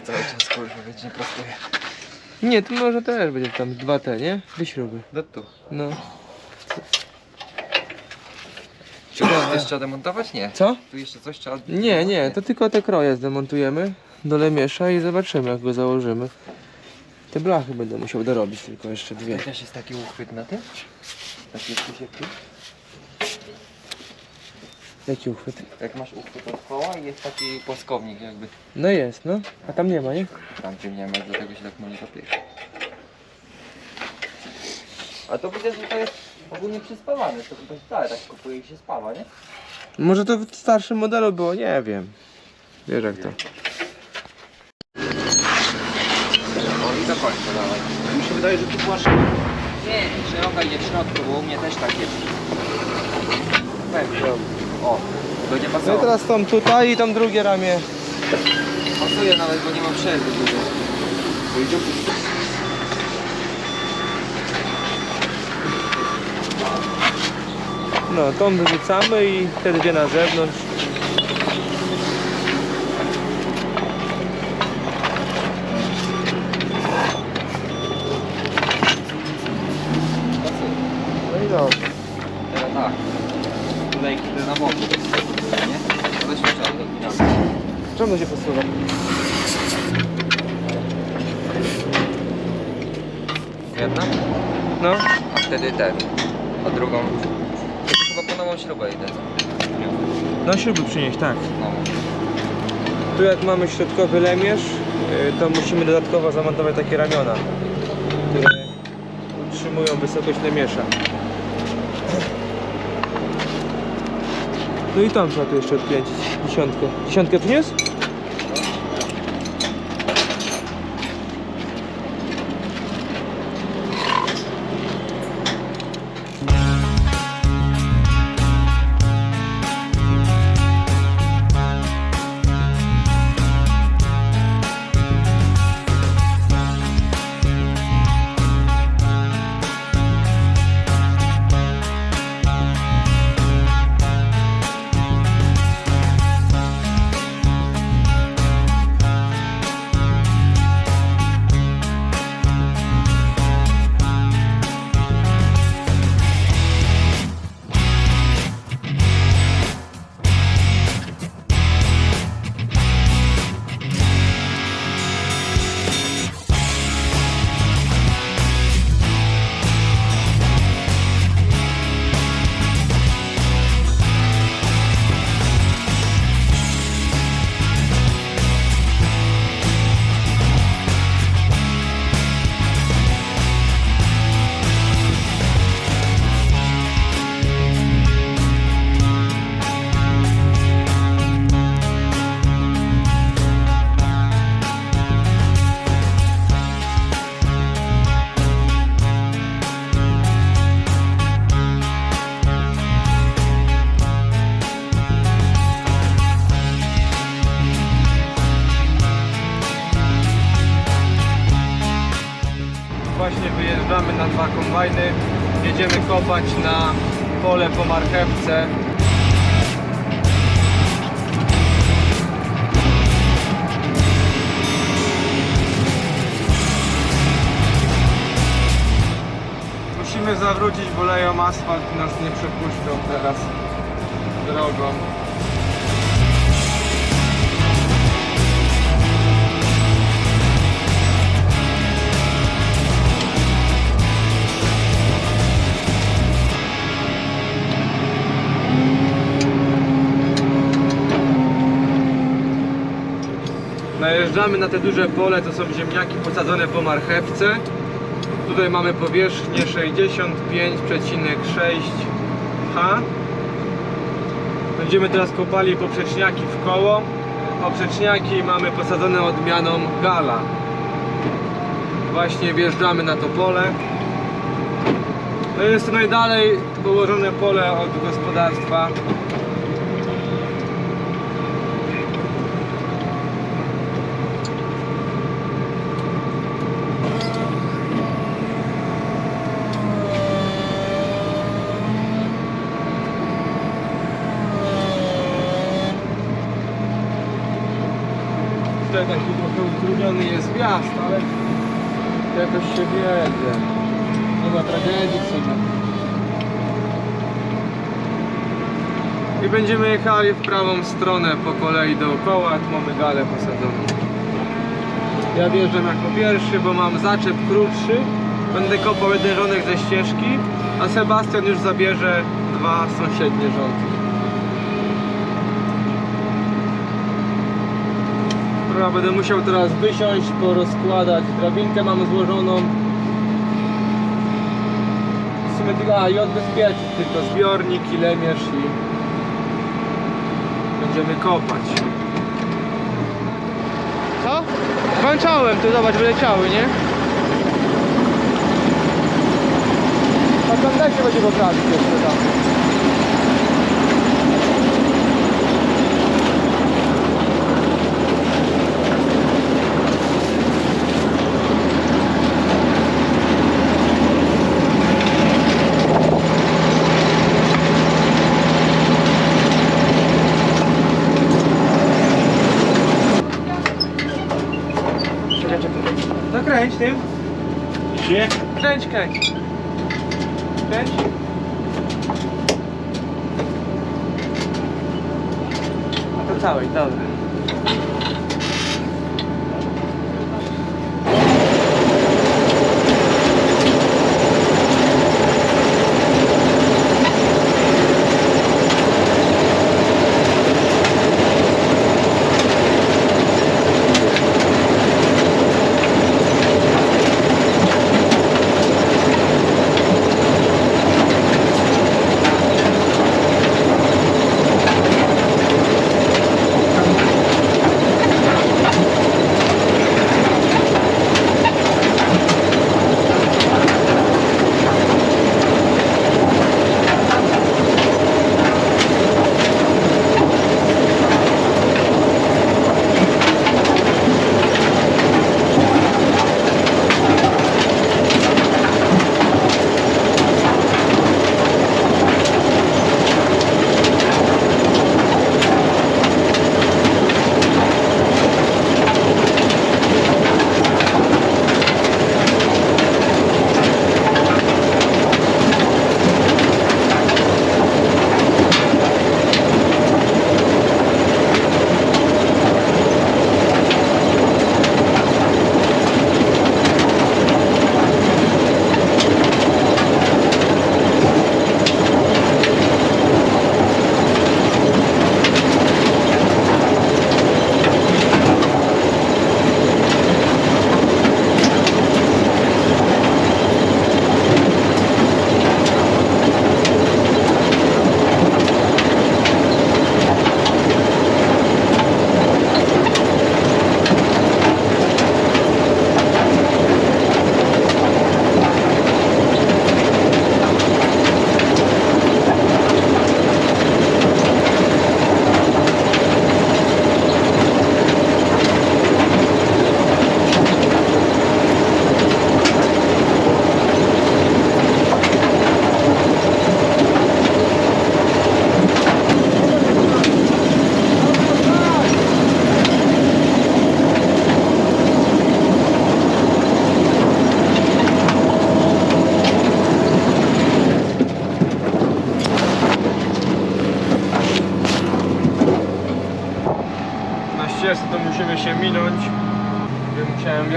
Cały czas kurwa, nie prostuje. Nie, to może też będzie tam dwa te, nie? Dwie śruby. Do tu. No. Czy coś trzeba demontować? Nie. Co? Tu jeszcze coś trzeba... Nie, nie, to tylko te kroje zdemontujemy do lemiesza i zobaczymy jak go założymy. Te blachy będę musiał dorobić tylko jeszcze dwie. Też jest taki uchwyt na tym? Taki jest tu? Jaki uchwyt? Jak masz uchwyt od koła i jest taki płaskownik jakby. No jest, no. A tam nie ma, nie? Tam tym nie ma, dlatego się tak moli papieru. A to widzę, że to jest ogólnie przyspawane. To chyba wcale tak kupuje i się spawa, nie? Może to w starszym modelu było, nie wiem. Wiesz jak to. O i do końca dawaj. Mi się wydaje, że tu była Nie, szeroka idzie w środku, bo u mnie też tak jest. Pewnie. O, będzie No i pasować. teraz tą tutaj i tą drugie ramię. Pasuje nawet, bo nie ma przerwy dużo. No, tą wyrzucamy i te dwie na zewnątrz. Pasuje. No i dobrze. Teraz tak. Kurde na boku. Nie? Czemu się posuwa? Jedna? No, A wtedy ten. A drugą. To chyba po nową śrubę idę. no śruby przynieść, tak. No. Tu jak mamy środkowy lemierz, y, to musimy dodatkowo zamontować takie ramiona, które utrzymują wysokość lemierza. No i tam trzeba tu jeszcze odkręcić dziesiątkę. Dziesiątkę przyniósł? Jedziemy kopać na pole po marchewce. Musimy zawrócić, bo leją asfalt i nas nie przepuszczą teraz drogą. Najeżdżamy na te duże pole, to są ziemniaki posadzone po marchewce. Tutaj mamy powierzchnię 65,6 ha. Będziemy teraz kopali poprzeczniaki w koło. Poprzeczniaki mamy posadzone odmianą gala. Właśnie wjeżdżamy na to pole. To jest najdalej położone pole od gospodarstwa. Taki trochę utrudniony jest wjazd, ale jakoś się wiedzie. Nie ma tragedii w sumie. I będziemy jechali w prawą stronę po kolei dookoła, tu mamy galę posadzoną. Ja wjeżdżam jako pierwszy, bo mam zaczep krótszy. Będę kopał jeden ze ścieżki, a Sebastian już zabierze dwa sąsiednie rządki. Będę musiał teraz wysiąść, porozkładać. Drabinkę mam złożoną. W sumie tylko, a i odbezpieczyć tylko zbiornik i lemierz i będziemy kopać. Co? Włączałem, tu zobacz, wyleciały, nie? A tam się będzie poprawić jeszcze tam. Tym.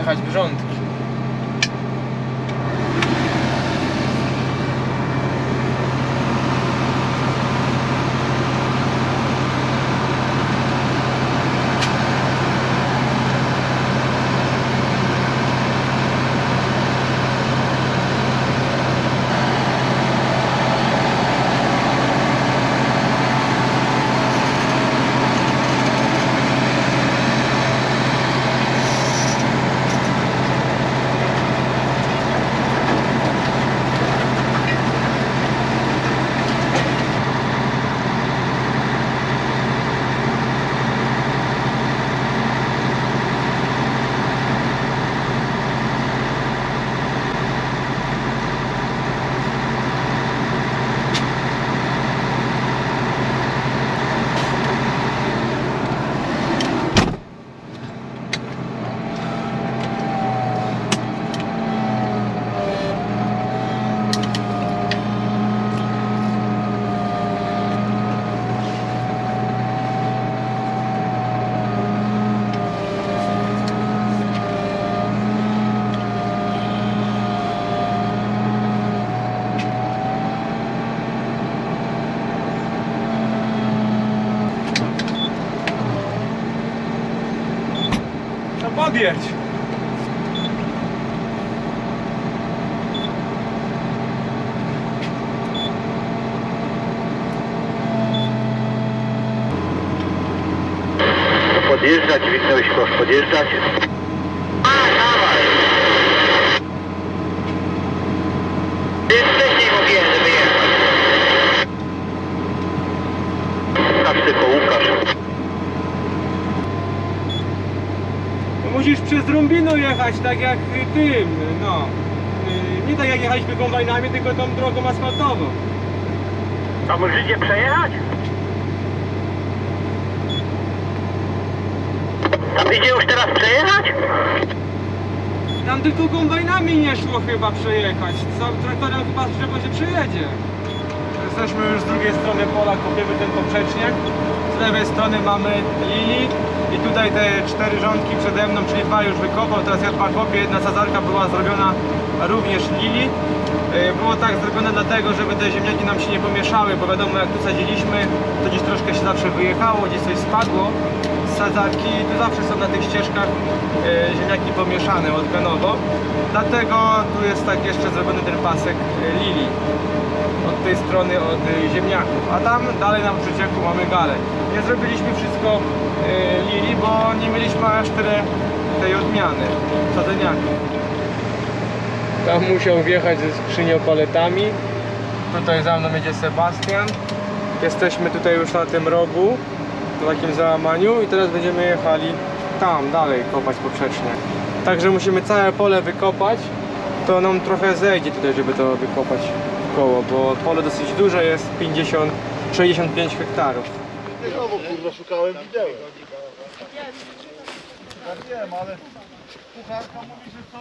Jechać w rządki. Podjedź. Podjeżdżać, Wiktor, proszę podjeżdżać. A, dawaj! Więc wcześniej mówiłem, żeby jechać. Łukasz tylko, Łukasz. No Musisz przez Rumbino jechać tak jak tym, no. Yy, Nie tak jak jechaliśmy kombajnami, tylko tą drogą asfaltową. A możecie przejechać? A idzie już teraz przejechać? Tam tylko kombajnami nie szło chyba przejechać. Co, traktorem chyba szybko się przejedzie. Jesteśmy już z drugiej strony pola, kopiemy ten poprzeczniak. Z lewej strony mamy lili i tutaj te cztery rządki przede mną, czyli dwa już wykopał, teraz ja dwa kopię. Jedna sadzarka była zrobiona również lili. Yy, Było tak zrobione dlatego, żeby te ziemniaki nam się nie pomieszały, bo wiadomo jak tu sadziliśmy, to gdzieś troszkę się zawsze wyjechało, gdzieś coś spadło z sadzarki i tu zawsze są na tych ścieżkach e, ziemniaki pomieszane odganowo. Dlatego tu jest tak jeszcze zrobiony ten pasek e, lili od tej strony od e, ziemniaków, a tam dalej na przecieku mamy galę. Nie zrobiliśmy wszystko e, lili, bo nie mieliśmy aż tyle tej odmiany sadzeniaków. Tam musiał wjechać ze skrzynią paletami. Tutaj za mną jedzie Sebastian. Jesteśmy tutaj już na tym rogu, w takim załamaniu i teraz będziemy jechali tam dalej kopać poprzecznie. Także musimy całe pole wykopać. To nam trochę zejdzie tutaj, żeby to wykopać bo pole dosyć duże jest 50, 65 hektarów. Znowu kurwa szukałem wideo. Ja wiem, ale kucharka mówi, że co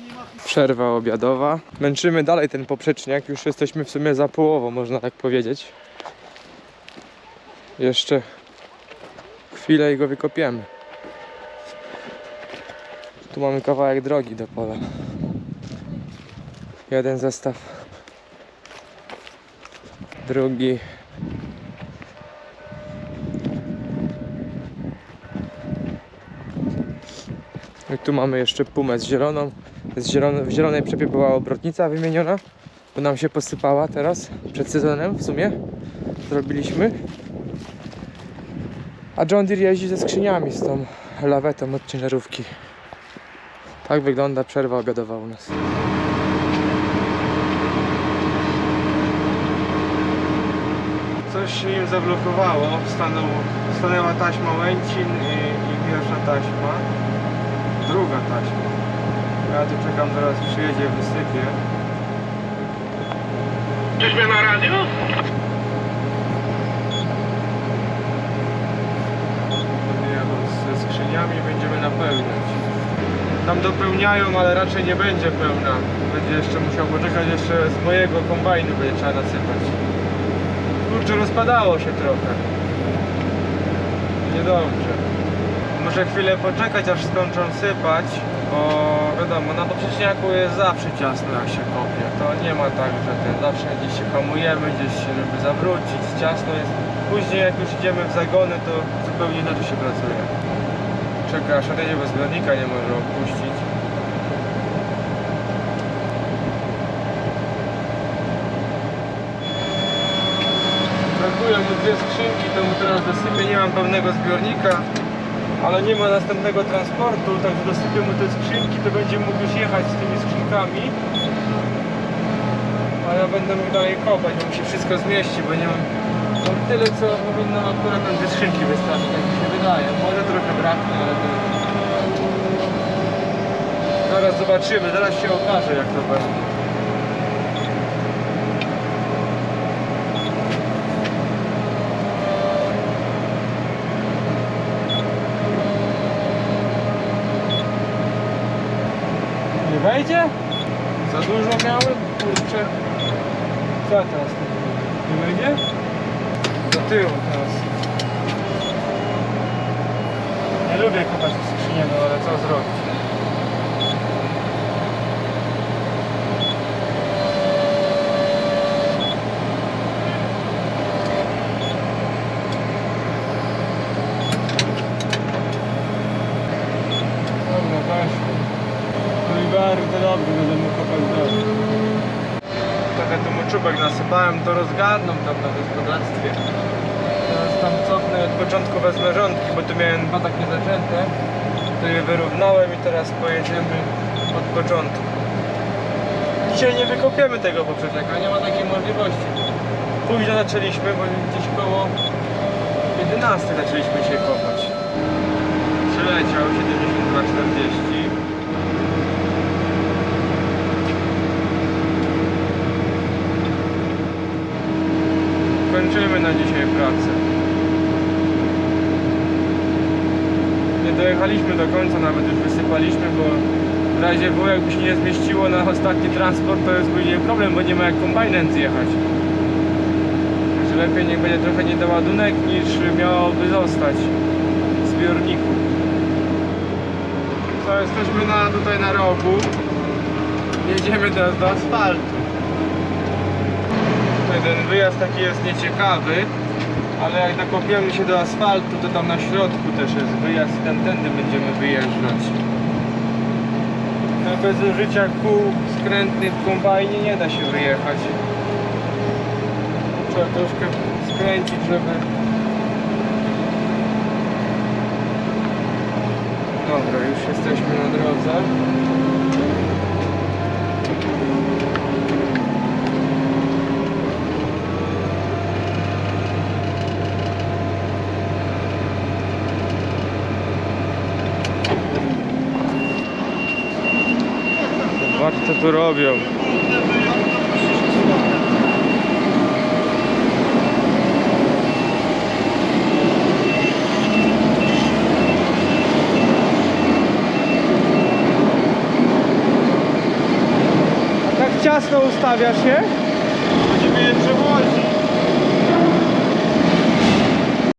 nie ma Przerwa obiadowa. Męczymy dalej ten poprzeczniak. Już jesteśmy w sumie za połową, można tak powiedzieć. Jeszcze chwilę i go wykopiemy. Tu mamy kawałek drogi do pola. Jeden zestaw. Drugi. I tu mamy jeszcze pumę z zieloną. Z zielone, w zielonej przepie była obrotnica wymieniona, bo nam się posypała teraz, przed sezonem w sumie. Zrobiliśmy. A John Deere jeździ ze skrzyniami z tą lawetą od ciężarówki. Tak wygląda przerwa obiadowa u nas. Się im zablokowało, stanął, stanęła taśma Łęcin i, i pierwsza taśma druga taśma. Ja tu czekam, zaraz przyjedzie, wysypie. Mnie na radio? Podjechał ze skrzyniami będziemy napełniać. Tam dopełniają, ale raczej nie będzie pełna. Będzie jeszcze musiał poczekać, jeszcze z mojego kombajnu będzie trzeba nasypać. Kurczę, rozpadało się trochę. Niedobrze. Muszę chwilę poczekać, aż skończą sypać, bo wiadomo, na poprzeczniaku jest zawsze ciasno jak się kopie. To nie ma tak, że ten zawsze gdzieś się hamujemy, gdzieś się żeby zawrócić, ciasno jest. Później jak już idziemy w zagony, to zupełnie inaczej się pracuje. Czeka, aż bez zbiornika, nie może opuścić. Brakują mu dwie skrzynki, to mu teraz dosypię, nie mam pełnego zbiornika ale nie ma następnego transportu, także dosypię mu te skrzynki, to będzie mógł już jechać z tymi skrzynkami. A ja będę mógł dalej kopać, bo mu się wszystko zmieści, bo nie mam tyle co powinno akurat nam te skrzynki wystarczyć, tak mi się wydaje. Może trochę braknie, ale to... Zaraz zobaczymy, zaraz się okaże jak to będzie. Wejdzie? Za dużo miałem? Kurczę. Co teraz? Nie wejdzie? Do tyłu teraz. Nie lubię kopać w skrzynię, no ale co zrobić? garderobie będę mógł kopać drogę. Trochę tu muczubek nasypałem, to rozgarną tam na gospodarstwie. Teraz tam cofnę od początku wezmę rządki, bo tu miałem dwa takie zaczęte. To je wyrównałem i teraz pojedziemy od początku. Dzisiaj nie wykopiemy tego poprzeczeka, nie ma takiej możliwości. Późno zaczęliśmy, bo gdzieś koło 11 zaczęliśmy się kopać. Przyleciał 72,40 Dojechaliśmy do końca, nawet już wysypaliśmy, bo w razie W jakby się nie zmieściło na ostatni transport, to jest później problem, bo nie ma jak kombajnem zjechać. Także lepiej niech będzie trochę niedoładunek niż miałoby zostać w zbiorniku. Co, jesteśmy na, tutaj na rogu. Jedziemy teraz do asfaltu. Ten wyjazd taki jest nieciekawy, ale jak nakopiemy się do asfaltu, to tam na środku też jest wyjazd i tamtędy będziemy wyjeżdżać. No bez użycia kół skrętnych w kombajnie nie da się wyjechać. Trzeba troszkę skręcić, żeby... Dobra, już jesteśmy na drodze. Tu robią. Tak ciasno ustawiasz się?